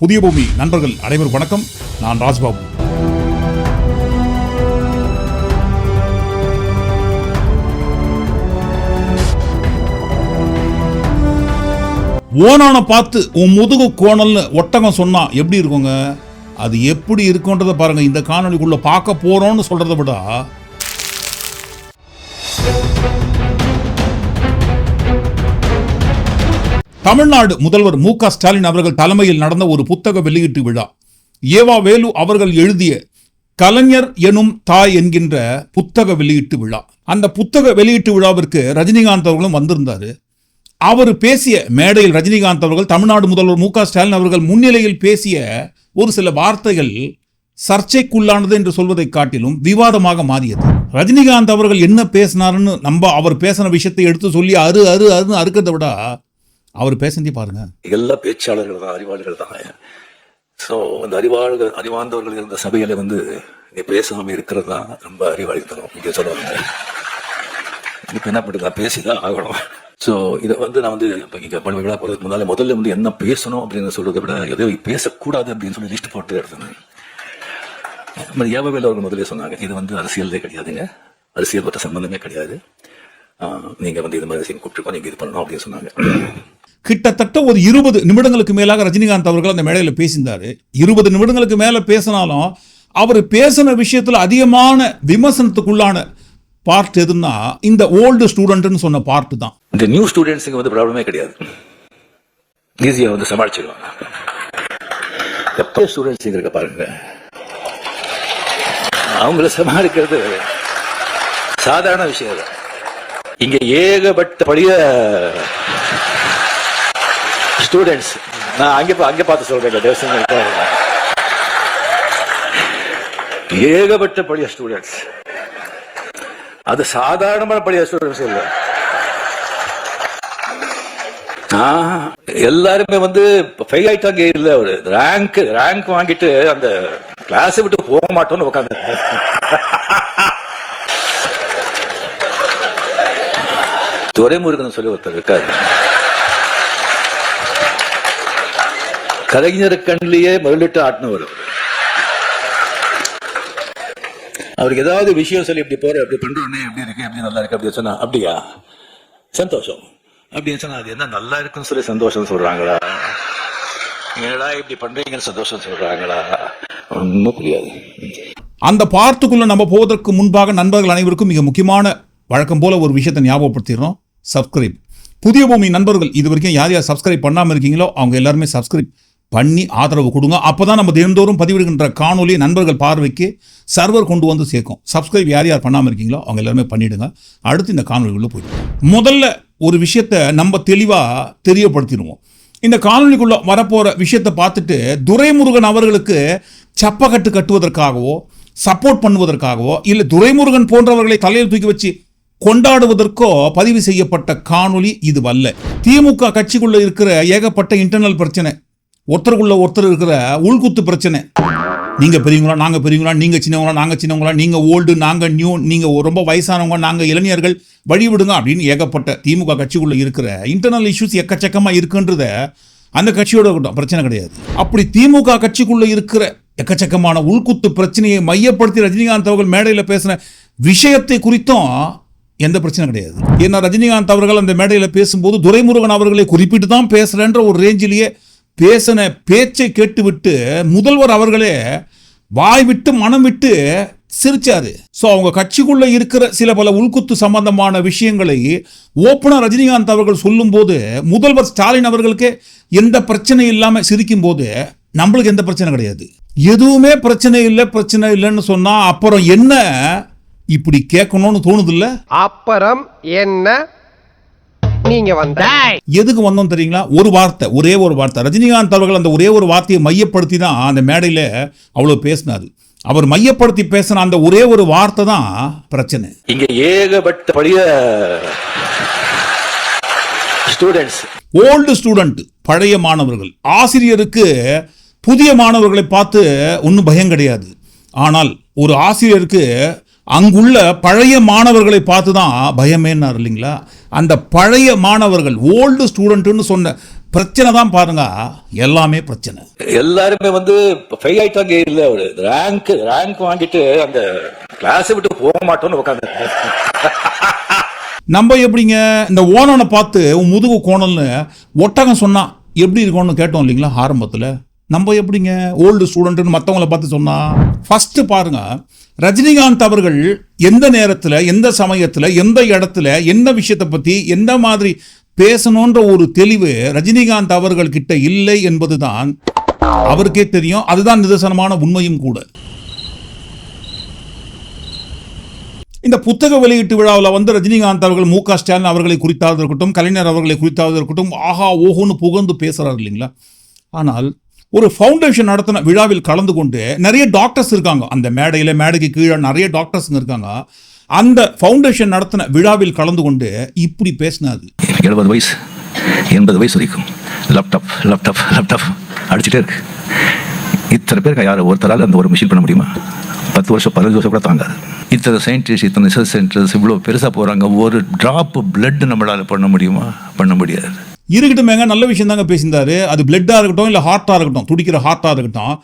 புதிய பூமி. நண்பர்கள் அனைவரும் வணக்கம். நான் ராஜ்பாபு. ஓனான பார்த்து உன் முதுகு கோணல்னு ஒட்டகம் சொன்னா எப்படி இருக்குங்க? அது எப்படி இருக்குன்றதை பாருங்க. இந்த காணொலிக்குள்ள பார்க்க போறோம்னு சொல்றதை விட தமிழ்நாடு முதல்வர் மு க ஸ்டாலின் அவர்கள் தலைமையில் நடந்த ஒரு புத்தக வெளியீட்டு விழா. ஏவா வேலு அவர்கள் எழுதிய கலைஞர் எனும் தாய் என்கின்ற புத்தக வெளியீட்டு விழா. அந்த புத்தக வெளியீட்டு விழாவிற்கு ரஜினிகாந்த் அவர்களும் வந்திருந்தாரு. அவர் பேசிய மேடையில் ரஜினிகாந்த் அவர்கள் தமிழ்நாடு முதல்வர் மு க ஸ்டாலின் அவர்கள் முன்னிலையில் பேசிய ஒரு சில வார்த்தைகள் சர்ச்சைக்குள்ளானது என்று சொல்வதை காட்டிலும் விவாதமாக மாறியது. ரஜினிகாந்த் அவர்கள் என்ன பேசினாருன்னு நம்ம அவர் பேசின விஷயத்தை எடுத்து சொல்லி அரு அரு அருன்னு அறுக்கிறத விட அவர் பேசுனதே பாருங்க. எல்லா பேச்சாளர்கள் தான் அறிவாளிகள் தான். ஸோ அந்த அறிவாளர்கள் அறிவார்ந்தவர்கள் இருந்த சபையில வந்து நீ பேசாம இருக்கிறது தான் ரொம்ப அறிவாளித்தனம் இங்கே சொல்லுவாங்க. இப்போ என்ன பண்ணுறது? நான் பேசிதான் ஆகணும். ஸோ இதை வந்து நான் வந்து இப்போ இங்கே பண்ண விழா போகிறதுக்கு முன்னாலே முதல்ல வந்து என்ன பேசணும் அப்படின்னு சொல்றதை விட எதோ பேசக்கூடாது அப்படின்னு சொல்லி லிஸ்ட் போட்டு எடுத்தேன். நம்ம ஏவவேல அவர்கள் முதல்ல சொன்னாங்க இது வந்து அரசியலே கிடையாதுங்க. அரசியல் பற்ற சம்பந்தமே கிடையாது. நீங்க வந்து இது மாதிரி அரசியல் கூப்பிட்டுருக்கோம். நீங்க இது பண்ணணும் அப்படின்னு சொன்னாங்க. கிட்டத்தட்ட ஒரு இருபது நிமிடங்களுக்கு மேலாக ரஜினிகாந்த் அவர்கள் அந்த மேடையில் பேசியிருந்தாரு. இருபது நிமிடங்களுக்கு மேலே பேசினாலும் அவர் பேசின விஷயத்தில் அதிகமான விமர்சனத்துக்குள்ளான பார்ட் எதுன்னா இந்த ஓல்டு ஸ்டூடெண்ட்னு சொன்ன பார்ட் தான். இந்த நியூ ஸ்டூடெண்ட்ஸுக்கு வந்து ப்ராப்ளமே கிடையாது. ஈஸியாக வந்து சமாளிச்சிடுவாங்க எப்போ ஸ்டூடெண்ட்ஸ் இருக்க பாருங்க. அவங்கள சமாளிக்கிறது சாதாரண விஷயம் இல்லை இங்க ஏகப்பட்ட பழைய ஸ்டூடெண்ட்ஸ் நான் அங்கே அங்கே பார்த்து சொல்றேன் தேவசம் ஏகப்பட்ட பழைய ஸ்டூடெண்ட்ஸ் அது சாதாரணமான பழைய ஸ்டூடெண்ட்ஸ் இல்லை. எல்லாருமே வந்து ஃபெயில் ஆயிட்டாங்க இல்ல ஒரு ரேங்க் ரேங்க் வாங்கிட்டு அந்த கிளாஸ் விட்டு போக மாட்டோம்னு உட்காந்து துரைமுருகன் சொல்லி ஒருத்தர் இருக்காரு. கலைஞர் கண்ணிலேயே முதலிட்டு ஆட்டினவர் அவர். அவருக்கு ஏதாவது விஷயம் சொல்லி இப்படி போற இப்படி பண்றோன்னே எப்படி இருக்கு எப்படி நல்லா இருக்கு அப்படி சொன்னா அப்படியா? சந்தோஷம். அப்படின்னு சொன்னா அது என்ன நல்லா இருக்குன்னு சொல்லி சந்தோஷம் சொல்றாங்களா? என்னடா இப்படி பண்றீங்கன்னு சந்தோஷம் சொல்றாங்களா? ஒன்றும் புரியாது. அந்த பார்த்துக்குள்ள நம்ம போவதற்கு முன்பாக நண்பர்கள் அனைவருக்கும் மிக முக்கியமான வழக்கம் போல ஒரு விஷயத்தை ஞாபகப்படுத்திடுறோம். சப்ஸ்கிரைப் புதிய பூமி நண்பர்கள் இது வரைக்கும் யார் யார் சப்ஸ்கிரைப் பண்ணாமல் இருக்கீங்களோ அவங்க எல்லாருமே சப்ஸ்கிரைப் பண்ணி ஆதரவு கொடுங்க. அப்போ தான் நம்ம தினந்தோறும் பதிவிடுகின்ற காணொலி நண்பர்கள் பார்வைக்கு சர்வர் கொண்டு வந்து சேர்க்கும். சப்ஸ்கிரைப் யார் யார் பண்ணாமல் இருக்கீங்களோ அவங்க எல்லாருமே பண்ணிவிடுங்க அடுத்து இந்த காணொலிக்குள்ளே போயிடுவோம் முதல்ல ஒரு விஷயத்தை நம்ம தெளிவாக தெரியப்படுத்திடுவோம். இந்த காணொலிக்குள்ளே வரப்போகிற விஷயத்தை பார்த்துட்டு துரைமுருகன் அவர்களுக்கு சப்பக்கட்டு கட்டுவதற்காகவோ சப்போர்ட் பண்ணுவதற்காகவோ இல்லை துரைமுருகன் போன்றவர்களை தலையில் தூக்கி வச்சு கொண்டாடுவதற்கோ பதிவு செய்யப்பட்ட காணொளி இதுவல்ல. திமுக கட்சிக்குள்ள இருக்கிற ஏகப்பட்ட இன்டர்னல் பிரச்சனை. ஒருத்தருக்குள்ள ஒருத்தர் இருக்கிற உள்குத்து பிரச்சனை. நீங்க பெரியவங்களா நாங்க பெரியவங்களா நீங்க சின்னவங்களா நாங்க சின்னவங்களா நீங்க ஓல்டு நாங்க நியூ நீங்க ரொம்ப வயசானவங்க நாங்க இளைஞர்கள் வழிவிடுங்க அப்படின்னு ஏகப்பட்ட திமுக கட்சிக்குள்ள இருக்கிற இன்டர்னல் இஷ்யூஸ் எக்கச்சக்கமா இருக்குன்றத அந்த கட்சியோட இருக்கட்டும் பிரச்சனை கிடையாது. அப்படி திமுக கட்சிக்குள்ள இருக்கிற எக்கச்சக்கமான உள்குத்து பிரச்சனையை மையப்படுத்தி ரஜினிகாந்த் அவர்கள் மேடையில் பேசின விஷயத்தை குறித்தும் எந்த பிரச்சனை கிடையாது. ஏன்னா ரஜினிகாந்த் அவர்கள் அந்த மேடையில் பேசும்போது துரைமுருகன் அவர்களை குறிப்பிட்டு தான் பேசுகிறேன்ற ஒரு ரேஞ்சிலேயே பேசின பேச்சை கேட்டுவிட்டு முதல்வர் அவர்களே வாய் விட்டு மனம் விட்டு சிரிச்சாரு. ஸோ அவங்க கட்சிக்குள்ளே இருக்கிற சில பல உள்குத்து சம்பந்தமான விஷயங்களை ஓப்பனாக ரஜினிகாந்த் அவர்கள் சொல்லும்போது முதல்வர் ஸ்டாலின் அவர்களுக்கு எந்த பிரச்சனை இல்லாமல் சிரிக்கும் போது நம்மளுக்கு எந்த பிரச்சனை கிடையாது. எதுவுமே பிரச்சனை இல்லை பிரச்சனை இல்லைன்னு சொன்னால் அப்புறம் என்ன இப்படி கேட்கணும்னு தோணுது இல்ல அப்புறம் என்ன? நீங்க வந்த. எதுக்கு வந்தோம் தெரியுங்களா? ஒரு வார்த்தை ஒரே ஒரு வார்த்தை. ரஜினிகாந்த் அவர்கள் அந்த ஒரே ஒரு வார்த்தையை மையப்படுத்தி தான் அந்த மேடையில் அவ்வளோ பேசினாரு. அவர் மையப்படுத்தி பேசின அந்த ஒரே ஒரு வார்த்தை தான் பிரச்சனை. இங்க ஏகப்பட்ட பழைய ஸ்டூடெண்ட்ஸ் ஓல்டு ஸ்டூடெண்ட் பழைய மாணவர்கள். ஆசிரியருக்கு புதிய மாணவர்களை பார்த்து ஒன்றும் பயம் கிடையாது. ஆனால் ஒரு ஆசிரியருக்கு அங்குள்ள பழைய மாணவர்களை பார்த்து தான் பயமேன்னார் இல்லைங்களா? அந்த பழைய மாணவர்கள் ஓல்டு ஸ்டூடெண்ட்டுன்னு சொன்ன பிரச்சனை தான் பாருங்க எல்லாமே பிரச்சனை. எல்லாருமே வந்து ஃபெயில் ஆயிட்டாங்க இல்ல ஒரு ரேங்க் ரேங்க் வாங்கிட்டு அந்த கிளாஸ் விட்டு போக மாட்டோம்னு உட்காந்து நம்ம எப்படிங்க இந்த ஓனனை பார்த்து உன் முதுகு கோணல்னு ஒட்டகம் சொன்னா எப்படி இருக்கும்னு கேட்டோம் இல்லைங்களா ஆரம்பத்தில்? நம்ம எப்படிங்க ஓல்டு ஸ்டூடெண்ட்னு மற்றவங்கள பார்த்து சொன்னா ஃபர்ஸ்ட் பாருங்க ரஜினிகாந்த் அவர்கள் எந்த நேரத்தில் எந்த சமயத்தில் எந்த இடத்துல என்ன விஷயத்தை பற்றி எந்த மாதிரி பேசணுன்ற ஒரு தெளிவு ரஜினிகாந்த் அவர்கள் கிட்ட இல்லை என்பதுதான் அவருக்கே தெரியும். அதுதான் நிதர்சனமான உண்மையும் கூட. இந்த புத்தக வெளியீட்டு விழாவில் வந்து ரஜினிகாந்த் அவர்கள் மு க ஸ்டாலின் அவர்களை குறித்தாவது இருக்கட்டும் கலைஞர் அவர்களை குறித்தாவது இருக்கட்டும் ஆஹா ஓஹோன்னு புகழ்ந்து பேசுகிறார் இல்லைங்களா? ஆனால் ஒரு ஃபவுண்டேஷன் நடத்தின விழாவில் கலந்து கொண்டு நிறைய டாக்டர்ஸ் இருக்காங்க. அந்த மேடையில் மேடைக்கு கீழே நிறைய டாக்டர்ஸுங்க இருக்காங்க. அந்த ஃபவுண்டேஷன் நடத்தின விழாவில் கலந்து கொண்டு இப்படி பேசினாரு. எழுபது வயசு எண்பது வயசு வரைக்கும். லேப்டாப் லேப்டாப் லேப்டாப் அடிச்சுட்டே இருக்கு. இத்தனை பேருக்கு யார் ஒருத்தரால் அந்த ஒரு மிஷின் பண்ண முடியுமா? பத்து வருஷம் பதினஞ்சு வருஷம் கூட தாங்காது. இத்தனை சயின்டிஸ்ட் இத்தனை ரிசர்ச் சென்டர்ஸ் இவ்வளோ பெருசாக போகிறாங்க ஒரு ட்ராப் பிளட் நம்மளால் பண்ண முடியுமா? பண்ண முடியாது. இருக்கட்டுமேங்க நல்ல விஷயம் தாங்க பேசியிருந்தாரு. அது பிளட்டாக இருக்கட்டும் இல்லை ஹார்ட்டாக இருக்கட்டும் துடிக்கிற ஹார்ட்டாக இருக்கட்டும்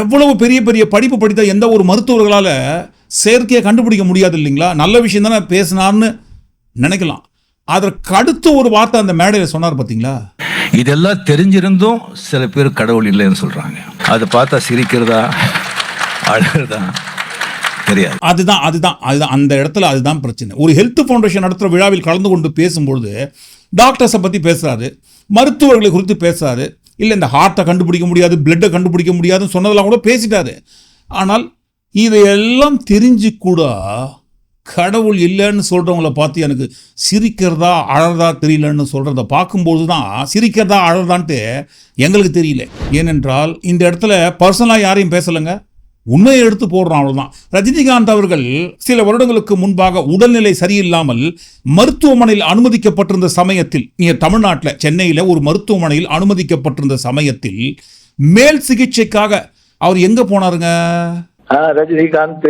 எவ்வளவு பெரிய பெரிய படிப்பு படித்த எந்த ஒரு மருத்துவர்களால் செயற்கையை கண்டுபிடிக்க முடியாது இல்லைங்களா? நல்ல விஷயம் தானே பேசினார்னு நினைக்கலாம். அதற்கு அடுத்து ஒரு வார்த்தை அந்த மேடையில் சொன்னார் பார்த்தீங்களா இதெல்லாம் தெரிஞ்சிருந்தும் சில பேர் கடவுள் இல்லைன்னு சொல்கிறாங்க அதை பார்த்தா சிரிக்கிறதா அழுகிறதா தெரியாது. அதுதான் அதுதான் அதுதான் அந்த இடத்துல அதுதான் பிரச்சனை. ஒரு ஹெல்த் ஃபவுண்டேஷன் நடத்துகிற விழாவில் கலந்து கொண்டு பேசும்பொழுது டாக்டர்ஸை பற்றி பேசுகிறாரு மருத்துவர்களை குறித்து பேசுகிறாரு இல்லை இந்த ஹார்ட்டை கண்டுபிடிக்க முடியாது பிளட்டை கண்டுபிடிக்க முடியாதுன்னு சொன்னதெல்லாம் கூட பேசிட்டாரு. ஆனால் இதையெல்லாம் தெரிஞ்சு கூட கடவுள் இல்லைன்னு சொல்கிறவங்கள பார்த்து எனக்கு சிரிக்கிறதா அழறதா தெரியலன்னு சொல்கிறத பார்க்கும்போது தான் சிரிக்கிறதா அழறதான்ட்டு எங்களுக்கு தெரியல. ஏனென்றால் இந்த இடத்துல பர்சனலாக யாரையும் பேசலைங்க? உண்மையை எடுத்து போடுறோம் அவ்வளவுதான். ரஜினிகாந்த் அவர்கள் சில வருடங்களுக்கு முன்பாக உடல்நிலை சரியில்லாமல் மருத்துவமனையில் அனுமதிக்கப்பட்டிருந்த சமயத்தில் நீங்க தமிழ்நாட்டில் சென்னையில் ஒரு மருத்துவமனையில் அனுமதிக்கப்பட்டிருந்த சமயத்தில் மேல் சிகிச்சைக்காக அவர் எங்க போனாருங்க? ரஜினிகாந்த்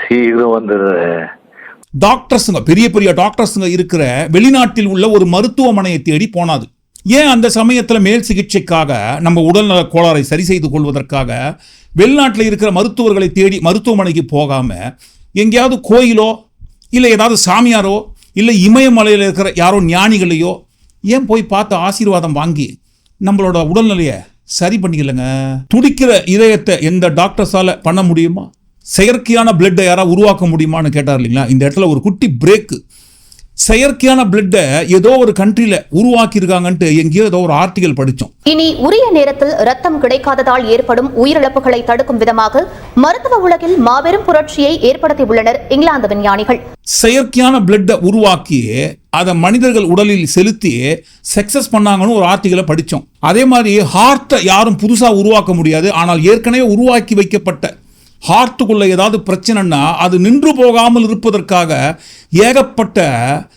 சீக்கிரம் வந்துடுறேன் டாக்டர்ஸுங்க பெரிய பெரிய டாக்டர்ஸுங்க இருக்கிற வெளிநாட்டில் உள்ள ஒரு மருத்துவமனையை தேடி போனாது ஏன் அந்த சமயத்தில் மேல் சிகிச்சைக்காக நம்ம உடல்நல கோளாறை சரி செய்து கொள்வதற்காக வெளிநாட்டில் இருக்கிற மருத்துவர்களை தேடி மருத்துவமனைக்கு போகாமல் எங்கேயாவது கோயிலோ இல்லை ஏதாவது சாமியாரோ இல்லை இமயமலையில் இருக்கிற யாரோ ஞானிகளையோ ஏன் போய் பார்த்து ஆசீர்வாதம் வாங்கி நம்மளோட உடல்நிலையை சரி பண்ணிக்கலங்க? துடிக்கிற இதயத்தை எந்த டாக்டர்ஸால் பண்ண முடியுமா? செயற்கையான பிளட்டை யாராவது உருவாக்க முடியுமான்னு கேட்டார் இல்லைங்களா? இந்த இடத்துல ஒரு குட்டி பிரேக்கு செயற்கையான பிளட்டை ஏதோ ஒரு கண்ட்ரியில் உருவாக்கியிருக்காங்கன்ட்டு எங்கேயோ ஏதோ ஒரு ஆர்டிகல் படித்தோம். இனி உரிய நேரத்தில் ரத்தம் கிடைக்காததால் ஏற்படும் உயிரிழப்புகளை தடுக்கும் விதமாக மருத்துவ உலகில் மாபெரும் புரட்சியை ஏற்படுத்தியுள்ளனர் இங்கிலாந்து விஞ்ஞானிகள். செயற்கையான பிளட்டை உருவாக்கி அதை மனிதர்கள் உடலில் செலுத்தி சக்சஸ் பண்ணாங்கன்னு ஒரு ஆர்டிகலை படித்தோம். அதே மாதிரி ஹார்ட்டை யாரும் புதுசாக உருவாக்க முடியாது. ஆனால் ஏற்கனவே உருவாக்கி வைக்கப்பட்ட ஹார்ட்டுக்குள்ள ஏதாவது பிரச்சனைன்னா அது நின்று போகாமல் இருப்பதற்காக ஏகப்பட்ட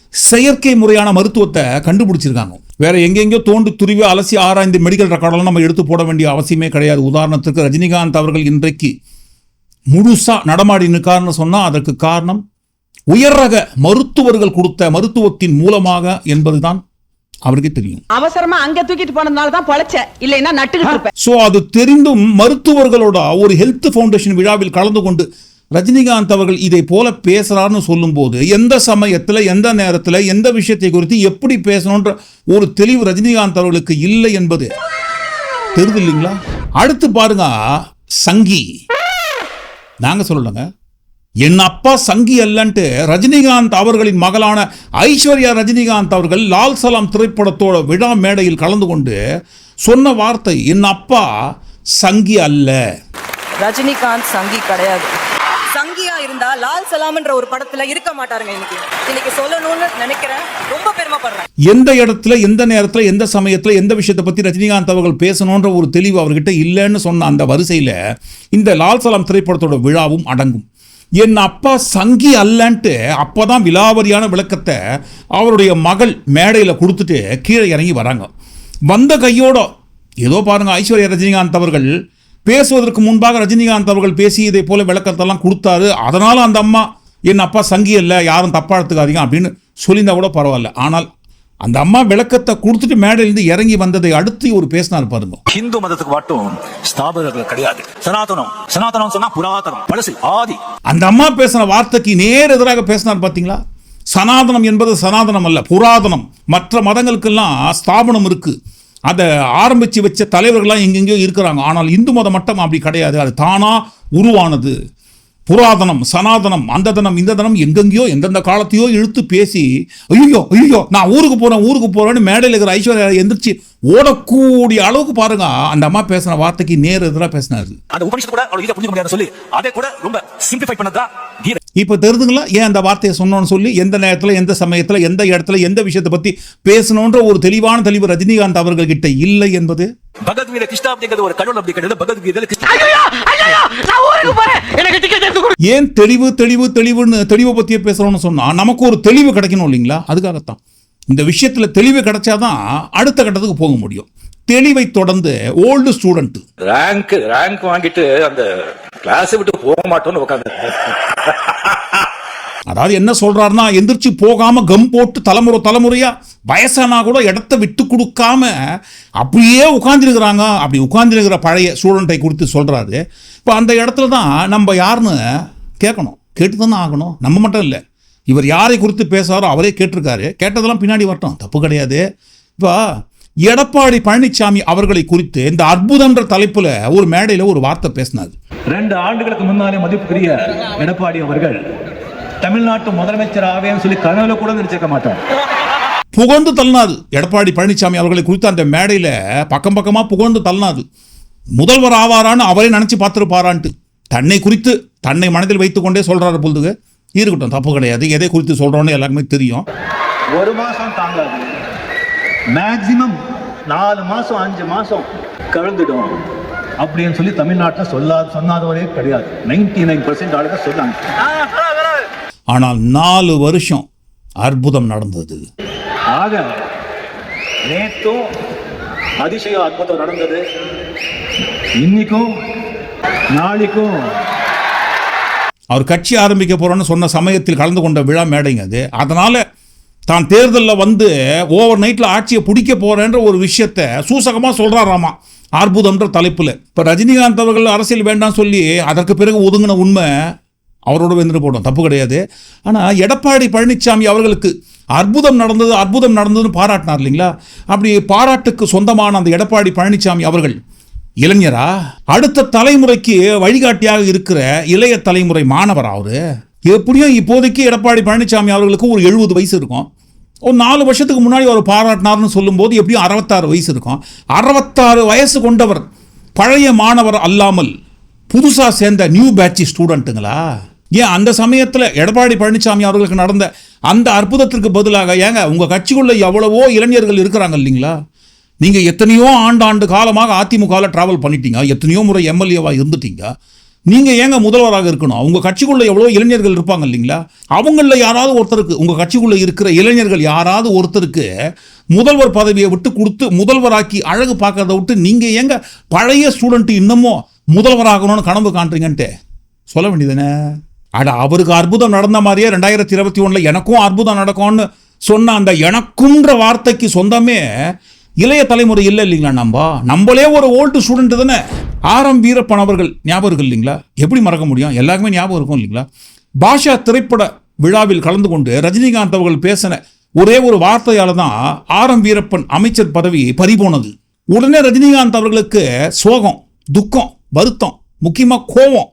செயற்கை முறையான மருத்துவத்தை கண்டுபிடிச்சிருக்காங்க. வேற எங்கெங்கோ தோண்டு துருவி அலசி ஆராய்ந்து மெடிக்கல் ரெக்கார்டெல்லாம் நம்ம எடுத்து போட வேண்டிய அவசியமே கிடையாது. உதாரணத்துக்கு ரஜினிகாந்த் அவர்கள் இன்றைக்கு முழுசாக நடமாடி நிற்காருன்னு சொன்னால் அதற்கு காரணம் உயர் ரக மருத்துவர்கள் கொடுத்த மருத்துவத்தின் மூலமாக என்பதுதான் அவருக்கே தெரியும். அவசரமா அங்க தூக்கிட்டு போனதுனால தான் பொழைச்ச. இல்லைன்னா நட்டுக்கிட்டு இருப்பேன். ஸோ அது தெரிந்தும் மருத்துவர்களோட ஒரு ஹெல்த் ஃபவுண்டேஷன் விழாவில் கலந்து கொண்டு ரஜினிகாந்த் அவர்கள் இதை போல பேசுறாருன்னு சொல்லும்போது எந்த சமயத்தில் எந்த நேரத்தில் எந்த விஷயத்தை குறித்து எப்படி பேசணுன்ற ஒரு தெளிவு ரஜினிகாந்த் அவர்களுக்கு இல்லை என்பது தெரியுது இல்லைங்களா அடுத்து பாருங்க சங்கி. நாங்க சொல்லலைங்க. என் அப்பா சங்கி அல்லன்ட்டு ரஜினிகாந்த் அவர்களின் மகளான ஐஸ்வர்யா ரஜினிகாந்த் அவர்கள் லால் சலாம் திரைப்படத்தோட விழா மேடையில் கலந்து கொண்டு சொன்ன வார்த்தை என் அப்பா சங்கி அல்ல. ரஜினிகாந்த் சங்கி கிடையாது. சங்கியா இருந்தா லால் சலாம்ன்ற ஒரு படத்துல இருக்க மாட்டாருங்க இன்னைக்கு. இன்னைக்கு சொல்லணும்னு நினைக்கிறேன். ரொம்ப பெருமைப்படுறேன் எந்த இடத்துல எந்த நேரத்தில் எந்த சமயத்தில் எந்த விஷயத்தை பற்றி ரஜினிகாந்த் அவர்கள் பேசணுன்ற ஒரு தெளிவு அவர்கிட்ட இல்லைன்னு சொன்ன அந்த வரிசையில் இந்த லால் சலாம் திரைப்படத்தோட விழாவும் அடங்கும். என் அப்பா சங்கி அல்லன்ட்டு அப்போ தான் விலாவரியான விளக்கத்தை அவருடைய மகள் மேடையில் கொடுத்துட்டு கீழே இறங்கி வராங்க. வந்த கையோட ஏதோ பாருங்கள் ஐஸ்வர்யா ரஜினிகாந்த் அவர்கள் பேசுவதற்கு முன்பாக ரஜினிகாந்த் அவர்கள் பேசி இதை போல விளக்கத்தெல்லாம் கொடுத்தாரு. அதனால் அந்த அம்மா என் அப்பா சங்கி இல்லை யாரும் தப்பாக எடுத்துக்காதீங்க அப்படின்னு சொல்லியிருந்தா கூட பரவாயில்ல. ஆனால் அந்த அம்மா விளக்கத்தை கொடுத்துட்டு மேடையிலிருந்து இறங்கி வந்ததை அடுத்து ஒரு பேசினார் பாருங்க. ஹிந்து மதத்துக்கு மட்டும் ஸ்தாபகர்கள் கிடையாது. சனாதனம். சனாதனம் சொன்னா புராதனம் பழசு ஆதி. அந்த அம்மா பேசின வார்த்தைக்கு நேர் எதிராக பேசினார் பார்த்தீங்களா சனாதனம் என்பது சனாதனம் அல்ல புராதனம். மற்ற மதங்களுக்கெல்லாம் ஸ்தாபனம் இருக்கு. அதை ஆரம்பிச்சு வச்ச தலைவர்கள்லாம் எங்கெங்கேயோ இருக்கிறாங்க. ஆனால் இந்து மதம் மட்டும் அப்படி கிடையாது. அது தானா உருவானது. புராதனம் சனாதனம் அந்த தனம் இந்த தனம் எங்கெங்கேயோ எந்தெந்த காலத்தையோ இழுத்து பேசி ஐயோ ஐயோ நான் ஊருக்கு போறேன் ஊருக்கு போறேன்னு மேடையில் இருக்கிற ஐஸ்வர்யா எந்திரிச்சு ஓடக்கூடிய அளவுக்கு பாருங்க. அந்த அம்மா பேசின வார்த்தைக்கு நேர் எதிராக பேசினாரு. அந்த உபனிஷத்து கூட அவ்வளவு புரிஞ்சுக்க முடியாது சொல்லி அதை கூட ரொம்ப சிம்பிளிஃபை பண்ணதா கீதை. இப்போ தெரிதுங்களா ஏன் அந்த வார்த்தையை சொன்னோன்னு சொல்லி எந்த நேரத்தில் எந்த சமயத்தில் எந்த இடத்துல எந்த விஷயத்தை பற்றி பேசணுன்ற ஒரு தெளிவான தெளிவு ரஜினிகாந்த் அவர்கள் கிட்ட இல்லை என்பது? பகவத்கீதை கிருஷ்ணா அப்படிங்கிறது ஒரு கடவுள் அப்படி கிடையாது பகவத்கீதை ஏன் தெளிவு தெளிவு தெளிவுன்னு தெளிவை பற்றியே பேசுகிறோம்னு சொன்னால் நமக்கு ஒரு தெளிவு கிடைக்கணும் இல்லைங்களா? அதுக்காகத்தான். இந்த விஷயத்தில் தெளிவு கிடைச்சாதான் அடுத்த கட்டத்துக்கு போக முடியும். தெளிவை தொடர்ந்து ஓல்டு ஸ்டூடெண்ட் ரேங்க் ரேங்க் வாங்கிட்டு அந்த கிளாஸ் விட்டு போக மாட்டோம்னு உட்காந்து அதாவது என்ன சொல்றாருன்னா எந்திரிச்சு போகாம கம் போட்டு தலைமுறை தலைமுறையா வயசானா கூட இடத்த விட்டு கொடுக்காம அப்படியே உட்கார்ந்திருக்கிறாங்க அப்படி உட்கார்ந்திருக்கிற பழைய ஸ்டூடெண்ட்டை குறித்து சொல்றாரு. இப்போ அந்த இடத்துல தான் நம்ம யாருன்னு கேட்கணும். கேட்டு தானே ஆகணும். நம்ம மட்டும் இல்லை. இவர் யாரை குறித்து பேசுறாரோ அவரே கேட்டிருக்காரு. கேட்டதெல்லாம் பின்னாடி வரட்டும். தப்பு கிடையாது. இப்போ எடப்பாடி பழனிசாமி அவர்களை குறித்து இந்த அற்புதம்ன்ற தலைப்புல ஒரு மேடையில் ஒரு வார்த்தை பேசினார். ரெண்டு ஆண்டுகளுக்கு முன்னாலே மதிப்புக்குரிய எடப்பாடி அவர்கள் தமிழ்நாட்டு முதலமைச்சர் ஆவேன்னு சொல்லி கனவுல கூட நினைச்சிருக்க மாட்டார். புகழ்ந்து தள்ளினாரு. எடப்பாடி பழனிசாமி அவர்களை குறித்து அந்த மேடையில் பக்கம் பக்கமாக புகழ்ந்து தள்ளினாரு. முதல்வர் ஆவாரான்னு அவரே நினச்சி பார்த்துருப்பாரான்ட்டு. தன்னை குறித்து தன்னை மனதில் வைத்துக்கொண்டே சொல்கிறாரு பொழுதுக்கு. இருக்கட்டும் தப்பு கிடையாது. எதை குறித்து சொல்கிறோன்னு எல்லாருக்குமே தெரியும். ஒரு மாசம் தாங்காது. மேக்சிமம் நாலு மாசம் அஞ்சு மாசம் கலந்துடும். அப்படின்னு சொல்லி தமிழ்நாட்டில் சொல்லாத சொன்னாதவரே கிடையாது. நைன்டி நைன் பர்சன்ட் ஆளுங்க சொன்னாங்க. ஆனால் நாலு வருஷம் அற்புதம் நடந்தது. ஆக நேத்தும் அதிசய அற்புதம் நடந்தது. இன்னைக்கும் நாளைக்கும் அவர் கட்சி ஆரம்பிக்க போகிறோன்னு சொன்ன சமயத்தில் கலந்து கொண்ட விழா மேடைங்க அது. அதனால் தான் தேர்தலில் வந்து ஓவர் நைட்டில் ஆட்சியை பிடிக்க போகிறேன்ற ஒரு விஷயத்த சூசகமாக சொல்கிறாராமா அற்புதம்ன்ற தலைப்பில். இப்போ ரஜினிகாந்த் அவர்கள் அரசியல் வேண்டாம் சொல்லி அதற்கு பிறகு ஒதுங்கின உண்மை அவரோட வந்துட்டு போட்டோம் தப்பு கிடையாது. ஆனால் எடப்பாடி பழனிசாமி அவர்களுக்கு அற்புதம் நடந்தது அற்புதம் நடந்ததுன்னு பாராட்டினார் இல்லைங்களா? அப்படி பாராட்டுக்கு சொந்தமான அந்த எடப்பாடி பழனிசாமி அவர்கள் இளைஞரா? அடுத்த தலைமுறைக்கு வழிகாட்டியாக இருக்கிற இளைய தலைமுறை மாணவர் அவரு? எப்படியும் இப்போதைக்கு எடப்பாடி பழனிசாமி அவர்களுக்கு ஒரு எழுபது வயசு இருக்கும். ஒரு நாலு வருஷத்துக்கு முன்னாடி அவர் பாராட்டினார்னு சொல்லும்போது எப்படியும் அறுபத்தாறு வயசு இருக்கும். அறுபத்தாறு வயசு கொண்டவர் பழைய மாணவர் அல்லாமல் புதுசாக சேர்ந்த நியூ பேட்ச் ஸ்டூடெண்ட்டுங்களா ஏன் அந்த சமயத்தில் எடப்பாடி பழனிசாமி அவர்களுக்கு நடந்த அந்த அற்புதத்திற்கு பதிலாக ஏங்க உங்கள் கட்சிக்குள்ளே எவ்வளவோ இளைஞர்கள் இருக்கிறாங்க இல்லைங்களா? நீங்கள் எத்தனையோ ஆண்டாண்டு காலமாக அதிமுகவில் ட்ராவல் பண்ணிட்டீங்க. எத்தனையோ முறை எம்எல்ஏவாக இருந்துட்டீங்க. நீங்கள் ஏங்க முதல்வராக இருக்கணும்? உங்கள் கட்சிக்குள்ளே எவ்வளோ இளைஞர்கள் இருப்பாங்க இல்லைங்களா? அவங்களில் யாராவது ஒருத்தருக்கு உங்கள் கட்சிக்குள்ளே இருக்கிற இளைஞர்கள் யாராவது ஒருத்தருக்கு முதல்வர் பதவியை விட்டு கொடுத்து முதல்வராக்கி அழகு பார்க்கறத விட்டு நீங்கள் ஏங்க பழைய ஸ்டூடெண்ட்டு இன்னமும் முதல்வராகணும்னு கனவு காண்றீங்கன்ட்டு? சொல்ல வேண்டியதுனே அட அவருக்கு அற்புதம் நடந்த மாதிரியே ரெண்டாயிரத்தி இருபத்தி ஒன்றில் எனக்கும் அற்புதம் நடக்கும்னு சொன்ன அந்த எனக்குன்ற வார்த்தைக்கு சொந்தமே இளைய தலைமுறை இல்லை இல்லைங்களா நம்ம நம்மளே ஒரு ஓல்டு ஸ்டூடெண்ட் தானே. ஆரம் வீரப்பன் அவர்கள் ஞாபகம் இருக்கு இல்லைங்களா? எப்படி மறக்க முடியும்? எல்லாருக்குமே ஞாபகம் இருக்கும் இல்லைங்களா? பாஷா திரைப்பட விழாவில் கலந்து கொண்டு ரஜினிகாந்த் அவர்கள் பேசின ஒரே ஒரு வார்த்தையால் தான் ஆரம் வீரப்பன் அமைச்சர் பதவி பறிபோனது. உடனே ரஜினிகாந்த் அவர்களுக்கு சோகம் துக்கம் வருத்தம் முக்கியமாக கோபம்.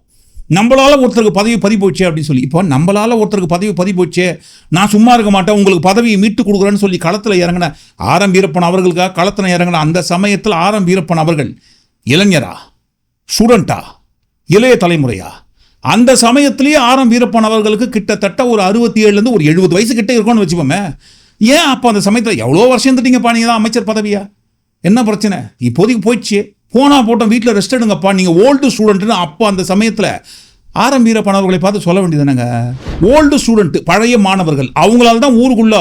நம்மளால் ஒருத்தருக்கு பதவி பதி போச்சே அப்படின்னு சொல்லி இப்போ நம்மளால் ஒருத்தருக்கு பதவி பதி போச்சே நான் சும்மா இருக்க மாட்டேன் உங்களுக்கு பதவியை மீட்டு கொடுக்குறேன்னு சொல்லி களத்தில் இறங்கின ஆரம் வீரப்பன் அவர்களுக்காக களத்தில் இறங்கின அந்த சமயத்தில் ஆரம் வீரப்பன் அவர்கள் இளைஞரா? ஸ்டூடெண்ட்டா இளைய தலைமுறையா? அந்த சமயத்திலேயே ஆரம் வீரப்பன் அவர்களுக்கு கிட்டத்தட்ட ஒரு அறுபத்தி ஏழுலேருந்து ஒரு எழுபது வயசு கிட்டே இருக்கும்னு வச்சுப்போமே ஏன் அப்போ அந்த சமயத்தில் எவ்வளோ வருஷம் இருந்துட்டீங்கப்பா நீங்கள் தான் அமைச்சர் பதவியா? என்ன பிரச்சனை? இப்போதைக்கு போயிடுச்சு. போனால் போட்டோம் வீட்டில் ரெஸ்ட் எடுங்கப்பா நீங்கள் ஓல்டு ஸ்டூடெண்ட்டுன்னு அப்போ அந்த சமயத்தில் ஆரம் வீரப்பானவர்களை பார்த்து சொல்ல வேண்டியதுனங்க ஓல்டு ஸ்டூடெண்ட்டு பழைய மாணவர்கள் அவங்களால தான் ஊருக்குள்ளே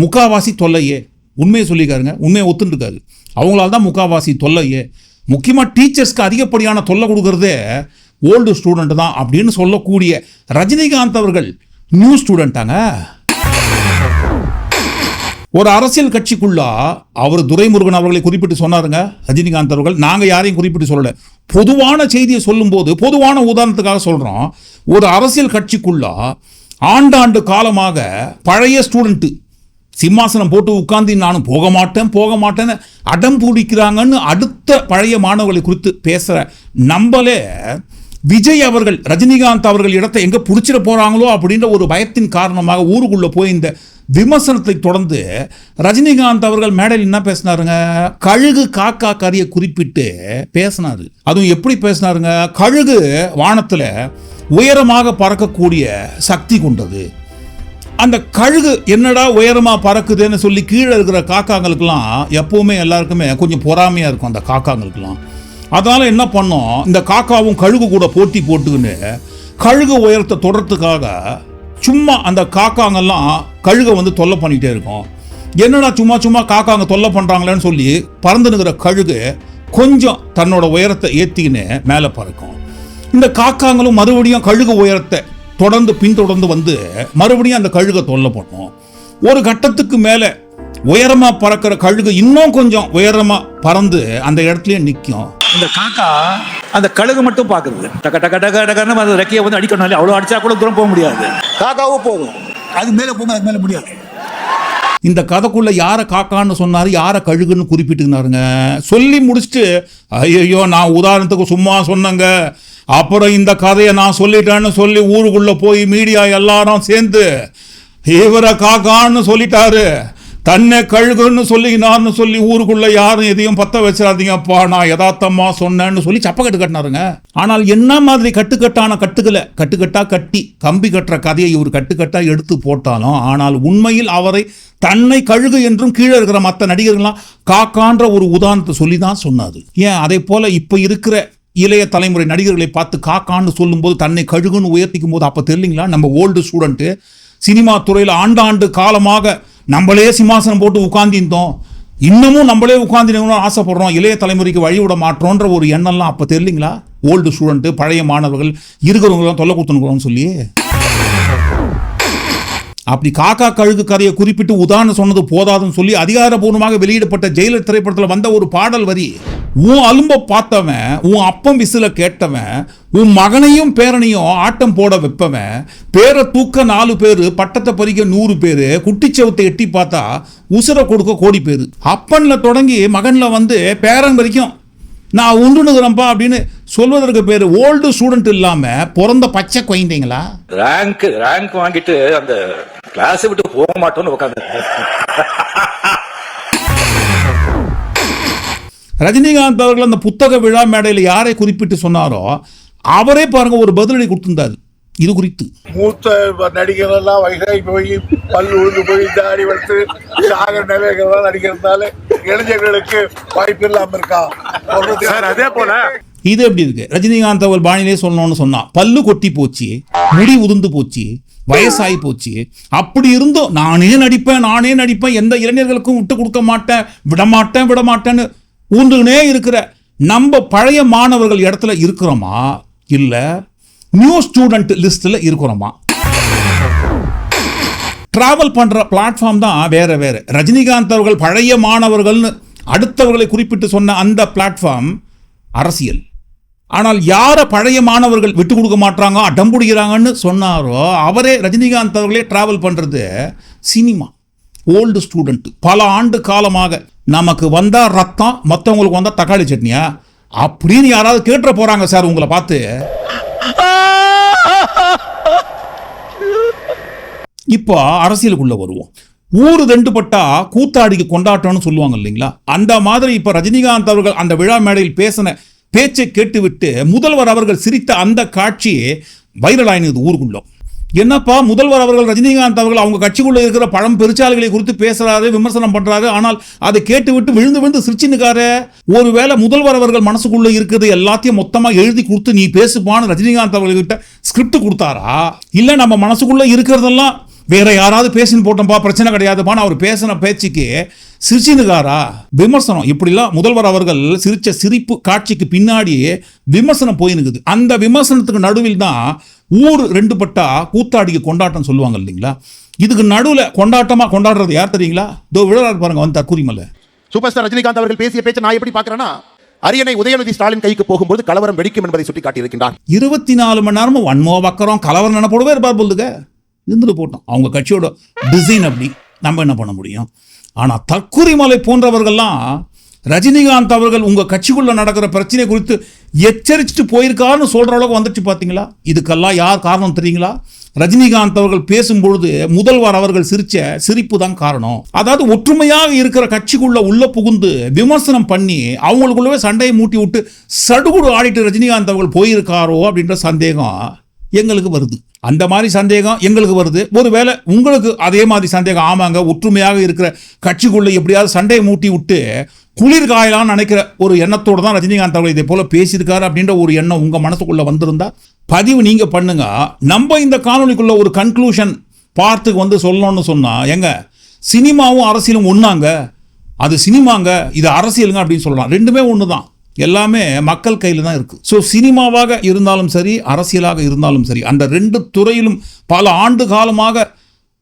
முக்காவாசி தொல்லையே. உண்மையை சொல்லிக்காருங்க உண்மையை ஒத்துட்டுருக்காரு அவங்களால தான் முக்காவாசி தொல்லையே. முக்கியமாக டீச்சர்ஸ்க்கு அதிகப்படியான தொல்லை கொடுக்குறதே ஓல்டு ஸ்டூடெண்ட் தான் அப்படின்னு சொல்லக்கூடிய ரஜினிகாந்த் அவர்கள் நியூ ஸ்டூடெண்ட்டாங்க ஒரு அரசியல் கட்சிக்குள்ளா அவர் துரைமுருகன் அவர்களை குறிப்பிட்டு சொன்னாருங்க ரஜினிகாந்த் அவர்கள். நாங்கள் யாரையும் குறிப்பிட்டு சொல்லலை. பொதுவான செய்தியை சொல்லும்போது பொதுவான உதாரணத்துக்காக சொல்கிறோம் ஒரு அரசியல் கட்சிக்குள்ளா ஆண்டாண்டு காலமாக பழைய ஸ்டூடெண்ட்டு சிம்மாசனம் போட்டு உட்கார்ந்து நானும் போக மாட்டேன் போக மாட்டேன்னு அடம் பிடிக்கிறாங்கன்னு அடுத்த பழைய மாணவர்களை குறித்து பேசுகிற நம்மளே விஜய் அவர்கள் ரஜினிகாந்த் அவர்கள் இடத்தை எங்கே பிடிச்சிட போகிறாங்களோ அப்படின்ற ஒரு பயத்தின் காரணமாக ஊருக்குள்ளே போய் இந்த விமர்சனத்தை தொடர்ந்து ரஜினிகாந்த் அவர்கள் மேடையில் என்ன பேசினாருங்க? கழுகு காக்கா கறியை குறிப்பிட்டு பேசினாரு. அதுவும் எப்படி பேசினாருங்க? கழுகு வானத்தில் உயரமாக பறக்கக்கூடிய சக்தி கொண்டது. அந்த கழுகு என்னடா உயரமாக பறக்குதுன்னு சொல்லி கீழே இருக்கிற காக்காங்களுக்கெல்லாம் எப்போவுமே எல்லாருக்குமே கொஞ்சம் பொறாமையாக இருக்கும் அந்த காக்காங்களுக்கெல்லாம். அதனால் என்ன பண்ணோம்? இந்த காக்காவும் கழுகு கூட போட்டி போட்டுக்கின்னு கழுகு உயரத்தை தொடர்றதுக்காக சும்மா அந்த காக்காங்கெல்லாம் கழுகை வந்து தொல்லை பண்ணிகிட்டே இருக்கும். என்னடா சும்மா சும்மா காக்காங்க தொல்லை பண்ணுறாங்களேன்னு சொல்லி பறந்துனுங்கிற கழுகு கொஞ்சம் தன்னோட உயரத்தை ஏற்றிக்கின்னு மேலே பறக்கும். இந்த காக்காங்களும் மறுபடியும் கழுகு உயரத்தை தொடர்ந்து பின்தொடர்ந்து வந்து மறுபடியும் அந்த கழுகை தொல்லை பண்ணும். ஒரு கட்டத்துக்கு மேலே உயரமாக பறக்கிற கழுகு இன்னும் கொஞ்சம் உயரமாக பறந்து அந்த இடத்துலயே நிற்கும். இந்த காக்கா அந்த கழுகு மட்டும் பாக்குறது டக டக டக டகன்னு அந்த ரெக்கையை வந்து அடிக்கணும் அவ்வளோ அடிச்சா கூட தூரம் போக முடியாது. காக்காவும் போகும். அது மேலே போகும் அது மேலே முடியாது. இந்த கதைக்குள்ள யாரை காக்கான்னு சொன்னாரு யாரை கழுகுன்னு குறிப்பிட்டுனாருங்க சொல்லி முடிச்சுட்டு ஐயோ நான் உதாரணத்துக்கு சும்மா சொன்னேங்க. அப்புறம் இந்த கதையை நான் சொல்லிட்டேன்னு சொல்லி ஊருக்குள்ள போய் மீடியா எல்லாரும் சேர்ந்து இவரை காக்கான்னு சொல்லிட்டாரு. தன்னை கழுகுன்னு சொல்லினார்னு சொல்லி ஊருக்குள்ள யாரும் எதையும் பத்த வச்சிடாதீங்கப்பா நான் யதார்த்தமா சொன்னேன்னு சொல்லி சப்பக்கட்டு கட்டினாருங்க. ஆனால் என்ன மாதிரி கட்டுக்கட்டான கட்டுக்கலை கட்டுக்கட்டா கட்டி கம்பி கட்டுற கதையை இவர் கட்டுக்கட்டா எடுத்து போட்டாலும் ஆனால் உண்மையில் அவரை தன்னை கழுகு என்றும் கீழே இருக்கிற மற்ற நடிகர்கள்லாம் காக்கான்ற ஒரு உதாரணத்தை சொல்லி தான் சொன்னார். ஏன் அதே போல இப்போ இருக்கிற இளைய தலைமுறை நடிகர்களை பார்த்து காக்கான்னு சொல்லும்போது தன்னை கழுகுன்னு உயர்த்திக்கும் போது அப்போ தெரியலீங்களா? நம்ம ஓல்டு ஸ்டூடெண்ட்டு சினிமா துறையில் ஆண்டாண்டு காலமாக நம்மளே சிம்மாசனம் போட்டு உட்கார்ந்திருந்தோம். இன்னமும் நம்மளே உட்கார்ந்து ஆசைப்படுறோம். இளைய தலைமுறைக்கு வழி விட ஒரு எண்ணம்லாம் அப்போ தெரியலீங்களா ஓல்டு ஸ்டூடெண்ட்டு பழைய மாணவர்கள் இருக்கிறவங்களாம் தொல்லை கொடுத்துனுக்குறோம்னு சொல்லி அப்படி காக்கா கழுகு கதையை குறிப்பிட்டு உதாரணம் சொன்னது போதாதுன்னு சொல்லி அதிகாரப்பூர்வமாக வெளியிடப்பட்ட ஜெயிலர் திரைப்படத்தில் வந்த ஒரு பாடல் வரி. உன் அலும்ப பார்த்தவன் உன் அப்பம் விசில கேட்டவன் உன் மகனையும் பேரனையும் ஆட்டம் போட வைப்பவன் பேரை தூக்க நாலு பேர் பட்டத்தை பறிக்க நூறு பேர் குட்டிச்சவத்தை எட்டி பார்த்தா உசுரை கொடுக்க கோடி பேர். அப்பனில் தொடங்கி மகனில் வந்து பேரன் வரைக்கும் நான் உண்டுனுக்குறேன்ப்பா அப்படின்னு சொல்வதற்கு பேர் ஓல்டு ஸ்டூடெண்ட் இல்லாம பிறந்த பச்சை குழந்தைங்களா? ரேங்க் ரேங்க் வாங்கிட்டு அந்த கிளாஸை விட்டு போக மாட்டோம்னு உட்காந்து ரஜினிகாந்த் அவர்கள் அந்த புத்தக விழா மேடையில் யாரை குறிப்பிட்டு சொன்னாரோ அவரே பாருங்க ஒரு பதிலடி கொடுத்திருந்தாரு. இது குறித்து. மூத்த நடிகர் எல்லாம் வயசாகி போய் பல் உழுந்து போய் தாடி வளர்த்து சாக நிலைகள்லாம் நடிக்கிறதுனால இளைஞர்களுக்கு வாய்ப்பு இல்லாம இருக்கா? சார் அதே போல இது எப்படி இருக்கு? ரஜினிகாந்த் அவர் பாணியிலே சொல்லணும்னு சொன்னா பல்லு கொட்டி போச்சு முடி உதிர்ந்து போச்சு வயசாகி போச்சு. அப்படி இருந்தும் நானே நடிப்பேன் நானே நடிப்பேன் எந்த இளைஞர்களுக்கும் விட்டு கொடுக்க மாட்டேன் விட மாட்டேன் விட மாட்டேன்னு ஊந்துனே இருக்கிற நம்ம பழைய மாணவர்கள் இடத்துல இருக்கிறோமா? இல்லை நியூ ஸ்டூடெண்ட் லிஸ்ட்டில் இருக்கிறோமா? ட்ராவல் பண்ணுற பிளாட்ஃபார்ம் தான் வேற வேறு. ரஜினிகாந்த் அவர்கள் பழைய மாணவர்கள்னு அடுத்தவர்களை குறிப்பிட்டு சொன்ன அந்த பிளாட்ஃபார்ம் அரசியல். ஆனால் யாரை பழைய மாணவர்கள் விட்டு கொடுக்க மாட்டாங்க அடம்புடிக்கிறாங்கன்னு சொன்னாரோ அவரே ரஜினிகாந்த் அவர்களே ட்ராவல் பண்ணுறது சினிமா ஓல்டு ஸ்டூடெண்ட் பல ஆண்டு காலமாக நமக்கு வந்தால் ரத்தம் மற்றவங்களுக்கு வந்தால் தக்காளி சட்னியா? அப்படின்னு யாராவது கேட்டுற போகிறாங்க சார் உங்களை பார்த்து. இப்போ அரசியலுக்குள்ளே வருவோம். ஊர் ரெண்டு பட்டா கூத்தாடிக்கு கொண்டாட்டம்னு சொல்லுவாங்க இல்லைங்களா? அந்த மாதிரி இப்போ ரஜினிகாந்த் அவர்கள் அந்த விழா மேடையில் பேசின பேச்சை கேட்டுவிட்டு முதல்வர் அவர்கள் சிரித்த அந்த காட்சி வைரல் ஆயினது என்னப்பா முதல்வர் அவர்கள் ரஜினிகாந்த் அவர்கள் அவங்க கட்சிக்குள்ளே இருக்கிற பழம் பெருச்சாலைகளை குறித்து பேசுறாரு விமர்சனம் பண்றாரு ஆனால் அதை கேட்டுவிட்டு விழுந்து விழுந்து சிரிச்சுன்னுக்காரு. ஒருவேளை முதல்வர் அவர்கள் மனசுக்குள்ளே இருக்கிறது எல்லாத்தையும் மொத்தமாக எழுதி கொடுத்து நீ பேசுப்பான்னு ரஜினிகாந்த் அவர்கள்கிட்ட ஸ்கிரிப்ட் கொடுத்தாரா? இல்லை நம்ம மனசுக்குள்ளே இருக்கிறதெல்லாம் வேற யாராவது பேசின்னு போட்டோம்பா பிரச்சனை கிடையாதுப்பான்னு அவர் பேசின பேச்சுக்கு சிரிச்சினுக்காரா விமர்சனம். இப்படிலாம் முதல்வர் அவர்கள் சிரிச்ச சிரிப்பு காட்சிக்கு பின்னாடி விமர்சனம் போயினுக்குது அந்த விமர்சனத்துக்கு நடுவில் தான் ஊர் ரெண்டு பட்டா கூத்தாடிக்கு கொண்டாட்டம் சொல்லுவாங்க இல்லைங்களா? இதுக்கு நடுவில் கொண்டாட்டமாக கொண்டாடுறது யார் தெரியுங்களா? இதோ விழறாரு பாருங்க வந்தார் கூறிமல்ல சூப்பர் ஸ்டார் ரஜினிகாந்த் அவர்கள் பேசிய பேச்சை நான் எப்படி பார்க்கறேன்னா அரியணை உதயநிதி ஸ்டாலின் கைக்கு போகும்போது கலவரம் வெடிக்கும் என்பதை சுட்டிக்காட்டியிருக்கின்றார். இருபத்தி நாலு மணி நேரமும் வன்மோ வக்கரம் கலவரம் நினைப்போடவே இருப்பார் போலுங்க இருந்துட்டு போட்டோம். அவங்க கட்சியோட டிசைன் அப்படி நம்ம என்ன பண்ண முடியும்? ஆனால் தற்குரிமலை போன்றவர்கள்லாம் ரஜினிகாந்த் அவர்கள் உங்கள் கட்சிக்குள்ளே நடக்கிற பிரச்சனை குறித்து எச்சரிச்சுட்டு போயிருக்காருன்னு சொல்கிற அளவுக்கு வந்துச்சு பார்த்தீங்களா இதுக்கெல்லாம் யார் காரணம் தெரியுங்களா? ரஜினிகாந்த் அவர்கள் பேசும்பொழுது முதல்வர் அவர்கள் சிரிச்ச சிரிப்பு தான் காரணம். அதாவது ஒற்றுமையாக இருக்கிற கட்சிக்குள்ள உள்ள புகுந்து விமர்சனம் பண்ணி அவங்களுக்குள்ளவே சண்டையை மூட்டி விட்டு சடுகுடு ஆடிட்டு ரஜினிகாந்த் அவர்கள் போயிருக்காரோ அப்படின்ற சந்தேகம் எங்களுக்கு வருது. அந்த மாதிரி சந்தேகம் எங்களுக்கு வருது. ஒருவேளை உங்களுக்கு அதே மாதிரி சந்தேகம் ஆமாங்க ஒற்றுமையாக இருக்கிற கட்சிக்குள்ளே எப்படியாவது சண்டையை மூட்டி விட்டு குளிர் காயலாம்னு நினைக்கிற ஒரு எண்ணத்தோடு தான் ரஜினிகாந்த் அவர்கள் இதே போல் பேசியிருக்காரு அப்படின்ற ஒரு எண்ணம் உங்கள் மனசுக்குள்ளே வந்திருந்தா பதிவு நீங்கள் பண்ணுங்க. நம்ம இந்த காணொலிக்குள்ள ஒரு கன்க்ளூஷன் பார்த்துக்கு வந்து சொல்லணும்னு சொன்னால் எங்க சினிமாவும் அரசியலும் ஒன்றாங்க அது சினிமாங்க இது அரசியலுங்க அப்படின்னு சொல்லலாம். ரெண்டுமே ஒன்று தான் எல்லாமே மக்கள் கையில் தான் இருக்குது ஸோ சினிமாவாக இருந்தாலும் சரி அரசியலாக இருந்தாலும் சரி அந்த ரெண்டு துறையிலும் பல ஆண்டு காலமாக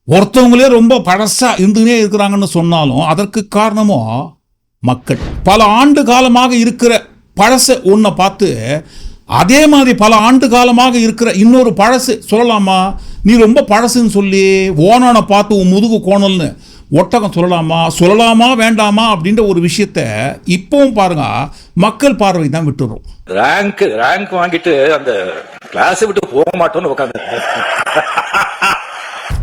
ஒருத்தவங்களே ரொம்ப பழசாக இருந்துனே இருக்கிறாங்கன்னு சொன்னாலும் அதற்கு காரணமோ மக்கள். பல ஆண்டு காலமாக இருக்கிற பழச ஒன்றை பார்த்து அதே மாதிரி பல ஆண்டு காலமாக இருக்கிற இன்னொரு பழசு சொல்லலாமா? நீ ரொம்ப பழசுன்னு சொல்லி ஓனானை பார்த்து உன் முதுகு கோணல்னு ஒட்டகம் சொல்லலாமா சொல்லலாமா வேண்டாமா அப்படின்ற ஒரு விஷயத்த இப்பவும் பாருங்க மக்கள் பார்வை தான் விட்டுறோம் ரேங்க் ரேங்க் வாங்கிட்டு அந்த கிளாஸை விட்டு போக மாட்டோம்னு உட்காந்து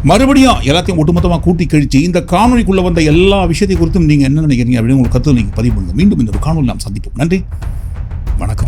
மறுபடியும் எல்லாத்தையும் ஒட்டுமொத்தமாக கூட்டி கழிச்சு இந்த காணொலிக்குள்ள வந்த எல்லா விஷயத்தை குறித்தும் நீங்க என்ன நினைக்கிறீங்க அப்படின்னு உங்களுக்கு கருத்து நீங்க பதிவு பண்ணுங்க. மீண்டும் இந்த ஒரு காணொலி நாம் சந்திப்போம். நன்றி. வணக்கம்.